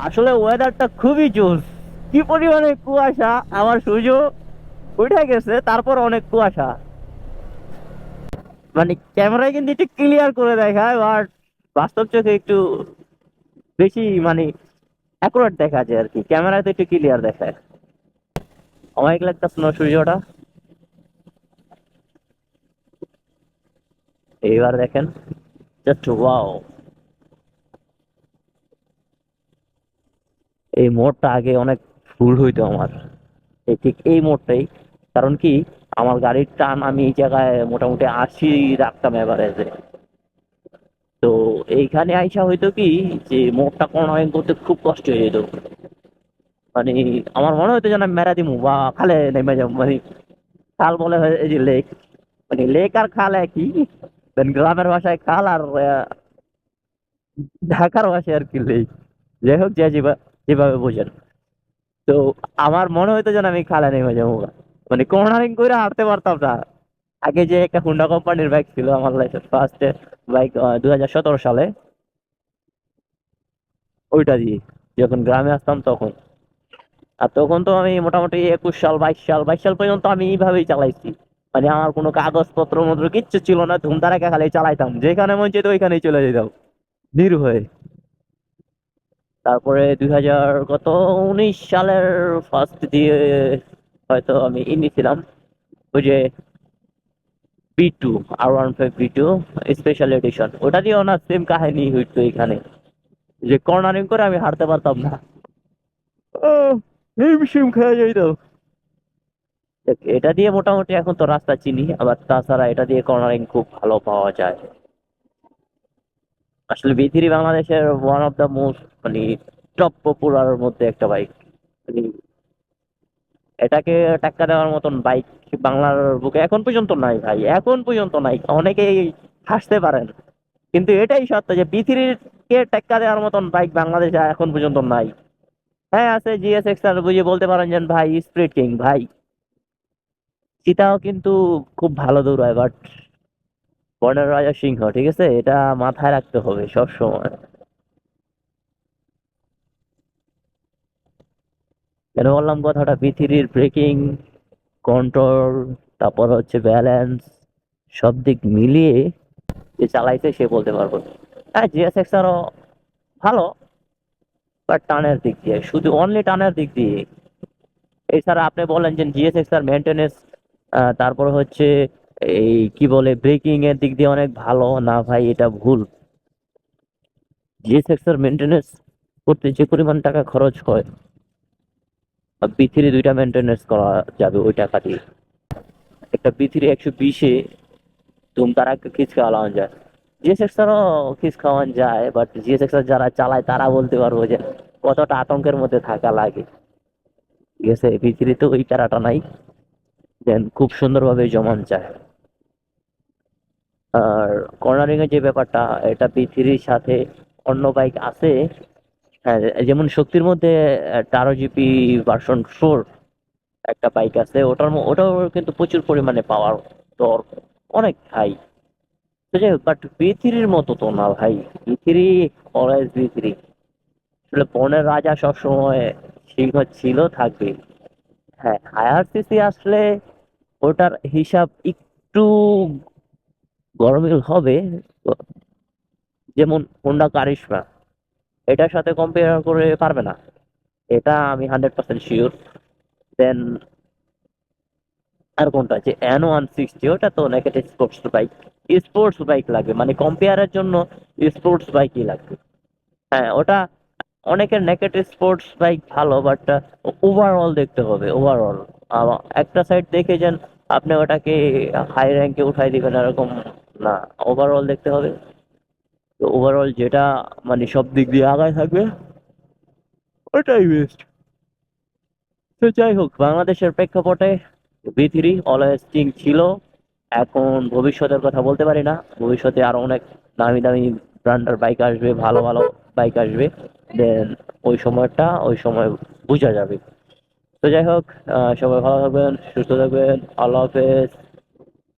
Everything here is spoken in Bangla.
আসলে ওয়েদারটা খুবই জোস কি পরিমাণে কুয়াশা, আমার সূর্য উঠে গেছে, তারপর অনেক কুয়াশা। মানে ক্যামেরায় কিন্তু একটু ক্লিয়ার করে দেখায় আর বাস্তব চোখে একটু বেশি মানে অ্যাকুরেট দেখা যায় আর কি। ক্যামেরাতে একটু ক্লিয়ার দেখায়। অনেক লাগতেছে না সূর্যটা এইবার দেখেন। জাস্ট ওয়াও এই মোড়টা আগে অনেক ভুল হইতো আমার। ঠিক এই মোড়টাই। কারণ কি, আমার গাড়ির টান আমি এই জায়গায় মোটামুটি আশি রাখতাম এভারেজে তো এইখানে আইসা হইতো কি, যে মোড়টা কর্নারিং করতে খুব কষ্ট হয়ে যেত। মানে আমার মনে হতো যেন মেরা দিমু, বা খালে নেমে যাব। মানে খাল বলে যে লেক মানে লেক আর খাল একই। গ্রামের ভাষায় খাল আর ঢাকার ভাষায় আর কি লেক যাই হোক যে যেভাবে বোঝেন। তো আমার মনে হতো যেন আমি খালে নেমে যাব। মানে কর্নারিং করে হাঁটতে পারতাম না। আগে যে একটা হুন্ডা কোম্পানির বাইক ছিল আমার লাইফের ফার্স্ট বাইক দু হাজার সতেরো সালে। ওইটা দিয়ে, যখন গ্রামে আসতাম তখন। আর তখন তো আমি মোটামুটি একুশ সাল, বাইশ সাল বাইশ সাল পর্যন্ত আমি এইভাবেই চালাইছি। মানে আমার কোনো কাগজপত্র মন্ত্র কিচ্ছু ছিল না, ধুমধারাকে খালি চালাইতাম। যেখানে মন চেত ওইখানেই চলে যেতাম। নির হয়ে তারপরে দুই হাজার কত? উনিশ সালের ফার্স্ট দিয়ে হয়তো আমি ই নিয়েছিলাম ওই যে V two R one five V two special edition ওটা দিয়েও না সেম কাহিনী হইতো এখানে। যে কর্নারিং করে আমি হারতে পারতাম না। এটা দিয়ে মোটামুটি এখন তো রাস্তা চিনি, আবার তাছাড়া এটা দিয়ে কর্নারিং খুব ভালো পাওয়া যায়। আসলে বি থ্রি বাংলাদেশের ওয়ান অফ দ্য মোস্ট মানে টপ পপুলার মধ্যে একটা বাইক মানে এটাকে টাক্কা দেওয়ার মতন বাইক বাংলার বুকে এখন পর্যন্ত নাই ভাই, এখন পর্যন্ত নাই। অনেকেই হাসতে পারেন। কিন্তু এটাই সত্য যে বি কে টেক্কা দেওয়ার মতন বাইক বাংলাদেশে এখন পর্যন্ত নাই। হ্যাঁ আছে জিএস এক্সআর বুঝে বলতে পারেন যে ভাই স্প্রিট কিং ভাই। চিতাও কিন্তু খুব ভালো দৌড়ায় বাট বর্ণের রাজা সিংহ, ঠিক আছে? এটা মাথায় রাখতে হবে সব সময় কেন বললাম কথাটা? পৃথিবীর ব্রেকিং কন্ট্রোল তারপর হচ্ছে ব্যালেন্স সব দিক মিলিয়ে যে চালাইছে সে বলতে পারব হ্যাঁ জিএসএক্স আরও ভালো বাট টানের দিক দিয়ে, শুধু অনলি টানের দিক দিয়ে। এছাড়া আপনি বলেন যে জিএসএক্স আর মেনটেনেন্স তারপর হচ্ছে এই কি বলে ব্রেকিং এর দিক দিয়ে অনেক ভালো, না ভাই, এটা ভুল। জিএসএক্স এর মেনটেনেন্স করতে যে পরিমাণ টাকা খরচ হয় বি দুইটা মেনটেনেন্স করা যাবে ওই টাকা দিয়ে। একটা বি থ্রি একশো বিশে তুমি তারা খিচ খাওয়ানো যায়। জিএসএক্স আরও খিচ খাওয়ানো যায় বাট জিএসএক্স যারা চালায় তারা বলতে পারব যে কতটা আতঙ্কের মধ্যে থাকা লাগে। ঠিক আছে বি থ্রিতে ওই প্যারাটা নাই দেন খুব সুন্দরভাবে জমান যায়। আর কর্নারিংয়ের যে ব্যাপারটা, এটা বি থ্রির সাথে অন্য বাইক আছে যেমন শক্তির মধ্যে টারো জিপি ভার্সন ফোর একটা বাইক আছে, ওটার ওটাও কিন্তু প্রচুর পরিমাণে পাওয়ার দর অনেক হাই তো যাই হোক বাট বি থ্রির মতো তো না ভাই V three always V three আসলে বনের রাজা সবসময় সিংহ ছিল, থাকবে। হ্যাঁ হায়ার সিসি আসলে ওটার হিসাব একটু গরমিল হবে, যেমন হোন্ডা কারিশমা এটার সাথে কম্পেয়ার করে পারবে না। এটা আমি হান্ড্রেড পার্সেন্ট শিওর দেন আর কোনটা? যে এন ওয়ান সিক্সটি ওটা তো negative sports bike sports bike লাগবে মানে কম্পেয়ারের জন্য স্পোর্টস বাইকই লাগবে। হ্যাঁ ওটা অনেকের নেগেটিভ স্পোর্টস বাইক ভালো বাট ওভারঅল দেখতে হবে ওভারঅল একটা সাইড দেখে যান, আপনি ওটাকে হাই র্যাঙ্কে উঠাই দিবেন, এরকম না। ওভারঅল দেখতে হবে। তো ওভারঅল যেটা মানে সব দিক দিয়ে আগায় থাকবে, ওটাই বেস্ট তো যাই হোক, বাংলাদেশের প্রেক্ষাপটে বি থ্রি অলওয়েজ ছিল। এখন ভবিষ্যতের কথা বলতে পারি না। ভবিষ্যতে আরও অনেক দামি দামি ব্র্যান্ডের বাইক আসবে, ভালো ভালো বাইক আসবে। দেন ওই সময়টা, ওই সময় বোঝা যাবে। তো যাই হোক সবাই ভালো থাকবেন, সুস্থ থাকবেন। আল্লাহ হাফেজ।